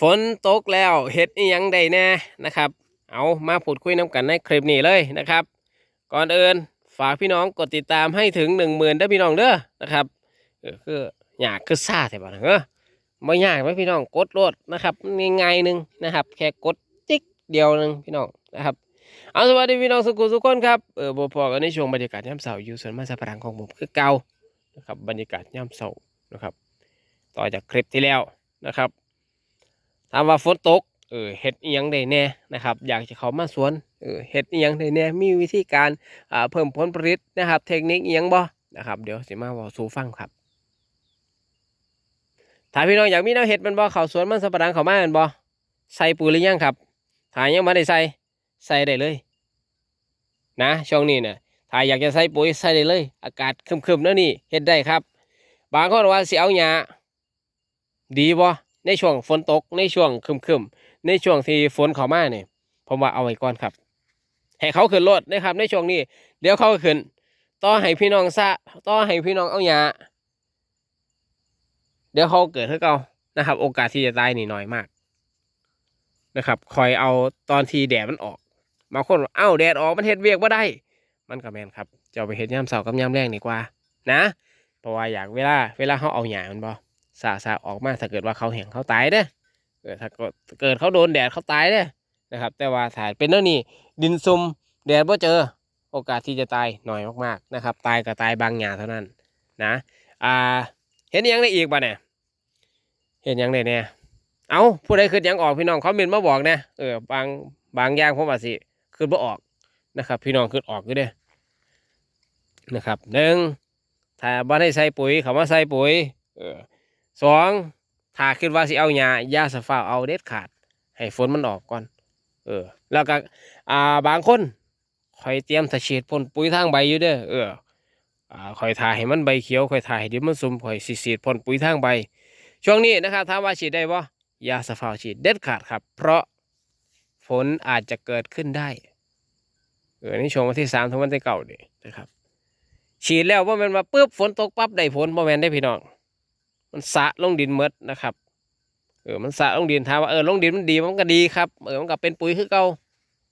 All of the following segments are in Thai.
ฝนตกแล้วเฮ็ดอียังได้แน่นะครับ เอามาพูดคุยน้ำกันในคลิปนี้เลยนะครับ ก่อนอื่นฝากพี่น้องกดติดตามให้ถึงหนึ่งหมื่นได้พี่น้องเด้อนะครับเออคืออยากคือซาแต่บ่นะเออไม่ยากไหมพี่น้องกดโลดนะครับง่ายๆหนึ่งนะครับ แค่กดติ๊กเดียวหนึงพี่น้องนะครับเอาสวัสดีพี่น้องสุขุสุขคนครับเออบ่พอกันในช่วงบรรยากาศยามเสาอยู่ส่วนมันสับปะหลังของผมคือเก่านะครับบรรยากาศยามเสานะครับ ต่อจากคลิปที่แล้วนะครับ ถามว่าฝนตกเออเฮ็ดเอียงได้แน่นะครับ อยากจะเขามาสวนเออเฮ็ดเอียงได้แน่มีวิธีการอ่าเพิ่มผลผลิตนะครับ เทคนิคเอียงบ่นะครับเดี๋ยวสิมาเว้าสู่ฟังครับถ้าพี่น้องอยากมีแนวเฮ็ดมันบ่เขาสวนมันสับปะหลังเขามาแม่นบ่ใส่ปุ๋ยหรือยังครับถ้ายังบ่ได้ใส่ใส่ได้เลย นะช่วงนี้เนี่ยถ้าอยากจะใส่ปุ๋ยใส่ได้เลย อากาศครึมๆแล้วนี่เฮ็ดได้ครับ บางคนว่าเสิเอาหญ้าดีบ่ ในช่วงฝนตกในช่วงครึมๆในช่วงที่ฝนเข้ามาเนี่ยผมว่าเอาไว้ก่อนครับ ให้เขาขึ้นรถนะครับ ในช่วงนี้ เดี๋ยวเขาขึ้นต่อให้พี่น้องซะต่อให้พี่น้องเอาหญ้าเดี๋ยวเขาเกิดขึ้นเก่านะครับ โอกาสที่จะตายนี่น้อยมากนะครับ คอยเอาตอนที่แดดมันออกบางคนว่าเอ้าแดดออกมันเฮ็ดเวียกบ่าได้ มันก็แมนครับจะไปเฮ็ดยามเสาร์กับยามแรงดีกว่า นะ เพราะว่าอยากเวลาเวลาเขาเอาหยามันบ่ สาสาออกมาถ้าเกิดว่าเขาแห้งเขาตายเด้อเออถ้าเกิดเกิดเขาโดนแดดเขาตายเด้อนะครับ แต่ว่าถ้าเป็นเรื่องนี้ดินซุ่มแดดบ่เจอ โอกาสที่จะตายน้อยมากๆนะครับ ตายก็ตายบางหยาเท่านั้นนะอ่าเห็นยังได้อีกบ่เนี่ยเห็นยังได้เนี่ยเอาผู้ใดคือยังออกพี่น้องคอมเมนมาบอกนะเออบางบางอย่างผมว่าสิคือบ่ออกนะครับ พี่น้องคือออกอยู่เด้นะครับหนึ่งถ้าบ่ได้ใส่ปุ๋ยเขามาใส่ปุ๋ยเออ สองถ้าคิดว่าสิเอาหญ้าอยาสะฟ้าเอาเด็ดขาด ให้ฝนมันออกก่อน เออ แล้วก็อ่าบางคนคอยเตรียมสะฉีดพ่นปุ๋ยทางใบอยู่เด้อเอออ่าคอยถ่ายให้มันใบเขียวคอยถ่ายให้ดินมันซุ่มคอยสิฉีดพ่นปุ๋ยทางใบ ช่วงนี้นะครับถามว่าฉีดได้บ่ยาสะฟ้าฉีดเด็ดขาดครับ เพราะฝนอาจจะเกิดขึ้นได้เออนี่ช่วงวันที่สามถึงวันที่เก้านี่นะครับฉีดแล้วว่ามันมาปุ๊บฝนตกปั๊บได้ผลบ่แม่นได้พี่น้อง มันสะลงดินหมดนะครับเออมันสะลงดินถามว่าเออลงดินมันดีมันก็ดีครับเออมันก็เป็นปุ๋ยคือเก่า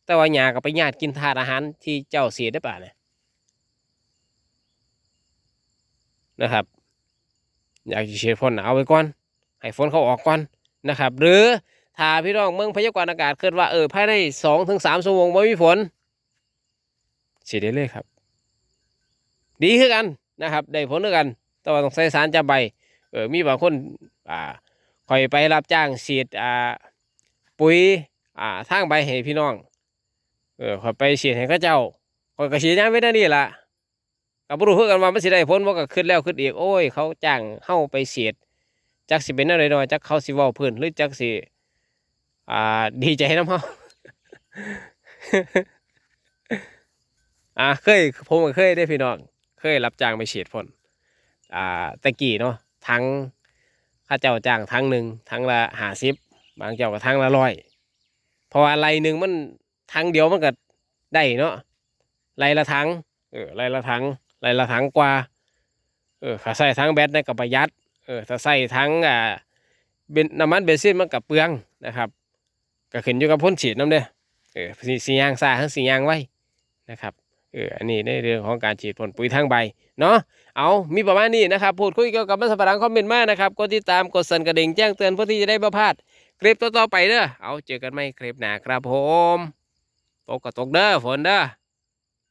แต่ว่าหญ้าก็ไปหญาติกินธาตุอาหารที่เจ้าเสียได้ป่ะเนี่ยนะครับ อยากจะฉีดพ่นเอาไว้ก่อนให้ฝนเขาออกก่อนนะครับ หรือถ้าพี่น้องเมืองพยากรณ์อากาศเคิดว่าเออภายในสองถึงสามชั่วโมงไม่มีฝนฉีดได้เลยครับ ดีคือกันนะครับ ได้ผลคือกันแต่ว่าต้องใส่สารจับใบ เออมีบางคนอ่าคอยไปรับจ้างฉีดอ่าปุ๋ยอ่าทางใบให้พี่น้องเออคอยไปฉีดให้เขาเจ้าคอยก็ฉีดย่างไม่ได้นี่ล่ะกับรู้คือกันว่ามันสิได้ผลบ่าก็ขึ้นแล้วขึ้นอีกโอ้ย เขาจ้างเฮาไปฉีดจักสิเป็นอะไรหน่อยจักเขาสิว้าเพิ่นหรือจักสิอ่าดีใจน้ำเฮาอ่าเคยผมก็เคยได้พี่น้อง เคยรับจ้างไปฉีดพ่นอ่าตะกี้เนาะ ทั้งข้าเจ้าจ้างทั้งหนึ่งทั้งละหาสิบบางเจ้าก็ทั้งละร้อยพราะไรหนึ่งมันทั้งเดียวมันก็ได้เนาะไรละทั้งเออไรละทั้งไรละทั้งกว่า เออถ้าใส่ทั้งแบตได้ก็ประหยัดเออถ้าใส่ทั้งอ่าเบนน้ำมันเบนซินมันกับเปลืองนะครับ ก็ขึ้นอยู่กับพ่นฉีดน้ำเด้อเออสีสียางซาทั้งสียางไว้นะครับ เอออันนี้ในเรื่องของการฉีดพ่นปุ๋ยทางใบเนาะเอามีประมาณนี้นะครับ พูดคุยเกี่ยวกับมันสัปะหลังคอมเมนต์มานะครับกดติดตามกดสั่นกระดิ่งแจ้งเตือนเพื่อที่จะได้ประพลาดคลิปต่อๆไปเด้อเอาเจอกันไหมคลิปหน้าครับผมตกก็ตกเด้อฝนเด้อ